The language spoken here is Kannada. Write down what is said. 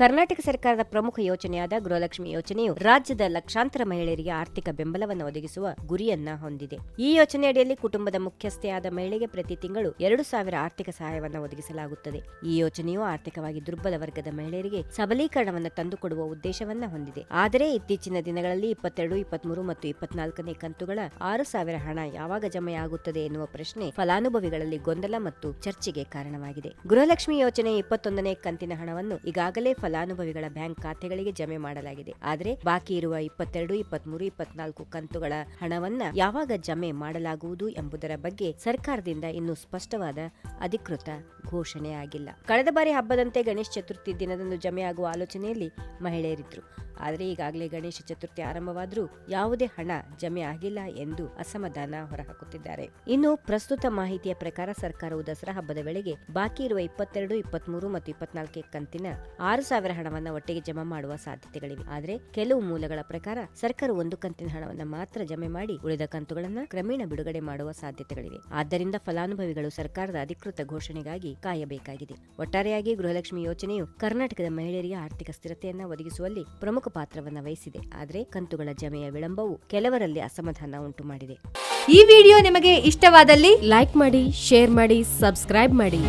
ಕರ್ನಾಟಕ ಸರ್ಕಾರದ ಪ್ರಮುಖ ಯೋಜನೆಯಾದ ಗೃಹಲಕ್ಷ್ಮಿ ಯೋಜನೆಯು ರಾಜ್ಯದ ಲಕ್ಷಾಂತರ ಮಹಿಳೆಯರಿಗೆ ಆರ್ಥಿಕ ಬೆಂಬಲವನ್ನು ಒದಗಿಸುವ ಗುರಿಯನ್ನ ಹೊಂದಿದೆ. ಈ ಯೋಜನೆಯಡಿಯಲ್ಲಿ ಕುಟುಂಬದ ಮುಖ್ಯಸ್ಥೆಯಾದ ಮಹಿಳೆಗೆ ಪ್ರತಿ ತಿಂಗಳು ಎರಡು ಸಾವಿರ ಆರ್ಥಿಕ ಸಹಾಯವನ್ನು ಒದಗಿಸಲಾಗುತ್ತದೆ. ಈ ಯೋಜನೆಯು ಆರ್ಥಿಕವಾಗಿ ದುರ್ಬಲ ವರ್ಗದ ಮಹಿಳೆಯರಿಗೆ ಸಬಲೀಕರಣವನ್ನು ತಂದುಕೊಡುವ ಉದ್ದೇಶವನ್ನ ಹೊಂದಿದೆ. ಆದರೆ ಇತ್ತೀಚಿನ ದಿನಗಳಲ್ಲಿ ಇಪ್ಪತ್ತೆರಡು, ಇಪ್ಪತ್ಮೂರು ಮತ್ತು ಇಪ್ಪತ್ನಾಲ್ಕನೇ ಕಂತುಗಳ ಆರು ಸಾವಿರ ಹಣ ಯಾವಾಗ ಜಮೆಯಾಗುತ್ತದೆ ಎನ್ನುವ ಪ್ರಶ್ನೆ ಫಲಾನುಭವಿಗಳಲ್ಲಿ ಗೊಂದಲ ಮತ್ತು ಚರ್ಚೆಗೆ ಕಾರಣವಾಗಿದೆ. ಗೃಹಲಕ್ಷ್ಮಿ ಯೋಜನೆ ಇಪ್ಪತ್ತೊಂದನೇ ಕಂತಿನ ಹಣವನ್ನು ಈಗಾಗಲೇ ಫಲಾನುಭವಿಗಳ ಬ್ಯಾಂಕ್ ಖಾತೆಗಳಿಗೆ ಜಮೆ ಮಾಡಲಾಗಿದೆ. ಆದರೆ ಬಾಕಿ ಇರುವ ಇಪ್ಪತ್ತೆರಡು, ಇಪ್ಪತ್ಮೂರು, ಇಪ್ಪತ್ನಾಲ್ಕು ಕಂತುಗಳ ಹಣವನ್ನ ಯಾವಾಗ ಜಮೆ ಮಾಡಲಾಗುವುದು ಎಂಬುದರ ಬಗ್ಗೆ ಸರ್ಕಾರದಿಂದ ಇನ್ನೂ ಸ್ಪಷ್ಟವಾದ ಅಧಿಕೃತ ಘೋಷಣೆ ಆಗಿಲ್ಲ. ಕಳೆದ ಬಾರಿ ಹಬ್ಬದಂತೆ ಗಣೇಶ ಚತುರ್ಥಿ ದಿನದಂದು ಜಮೆಯಾಗುವ ಆಲೋಚನೆಯಲ್ಲಿ ಮಹಿಳೆಯರಿದ್ರು. ಆದರೆ ಈಗಾಗಲೇ ಗಣೇಶ ಚತುರ್ಥಿ ಆರಂಭವಾದರೂ ಯಾವುದೇ ಹಣ ಜಮೆ ಆಗಿಲ್ಲ ಎಂದು ಅಸಮಾಧಾನ ಹೊರಹಾಕುತ್ತಿದ್ದಾರೆ. ಇನ್ನು ಪ್ರಸ್ತುತ ಮಾಹಿತಿಯ ಪ್ರಕಾರ ಸರ್ಕಾರವು ದಸರಾ ಹಬ್ಬದ ವೇಳೆಗೆ ಬಾಕಿ ಇರುವ ಇಪ್ಪತ್ತೆರಡು, ಇಪ್ಪತ್ಮೂರು ಮತ್ತು ಇಪ್ಪತ್ನಾಲ್ಕನೇ ಕಂತಿನ ಆರು ಸಾವಿರ ಹಣವನ್ನು ಒಟ್ಟಿಗೆ ಜಮಾ ಮಾಡುವ ಸಾಧ್ಯತೆಗಳಿವೆ. ಆದರೆ ಕೆಲವು ಮೂಲಗಳ ಪ್ರಕಾರ ಸರ್ಕಾರ ಒಂದು ಕಂತಿನ ಹಣವನ್ನು ಮಾತ್ರ ಜಮೆ ಮಾಡಿ ಉಳಿದ ಕಂತುಗಳನ್ನು ಕ್ರಮೇಣ ಬಿಡುಗಡೆ ಮಾಡುವ ಸಾಧ್ಯತೆಗಳಿವೆ. ಆದ್ದರಿಂದ ಫಲಾನುಭವಿಗಳು ಸರ್ಕಾರದ ಅಧಿಕೃತ ಘೋಷಣೆಗಾಗಿ ಕಾಯಬೇಕಾಗಿದೆ. ಒಟ್ಟಾರೆಯಾಗಿ ಗೃಹಲಕ್ಷ್ಮಿ ಯೋಜನೆಯು ಕರ್ನಾಟಕದ ಮಹಿಳೆಯರಿಗೆ ಆರ್ಥಿಕ ಸ್ಥಿರತೆಯನ್ನು ಒದಗಿಸುವಲ್ಲಿ ಪ್ರಮುಖ ಪಾತ್ರವನ್ನು ವಹಿಸಿದೆ. ಆದರೆ ಕಂತುಗಳ ಜಮೆಯ ವಿಳಂಬವು ಕೆಲವರಲ್ಲಿ ಅಸಮಾಧಾನ ಉಂಟು ಮಾಡಿದೆ. ಈ ವಿಡಿಯೋ ನಿಮಗೆ ಇಷ್ಟವಾದಲ್ಲಿ ಲೈಕ್ ಮಾಡಿ, ಶೇರ್ ಮಾಡಿ, ಸಬ್ಸ್ಕ್ರೈಬ್ ಮಾಡಿ.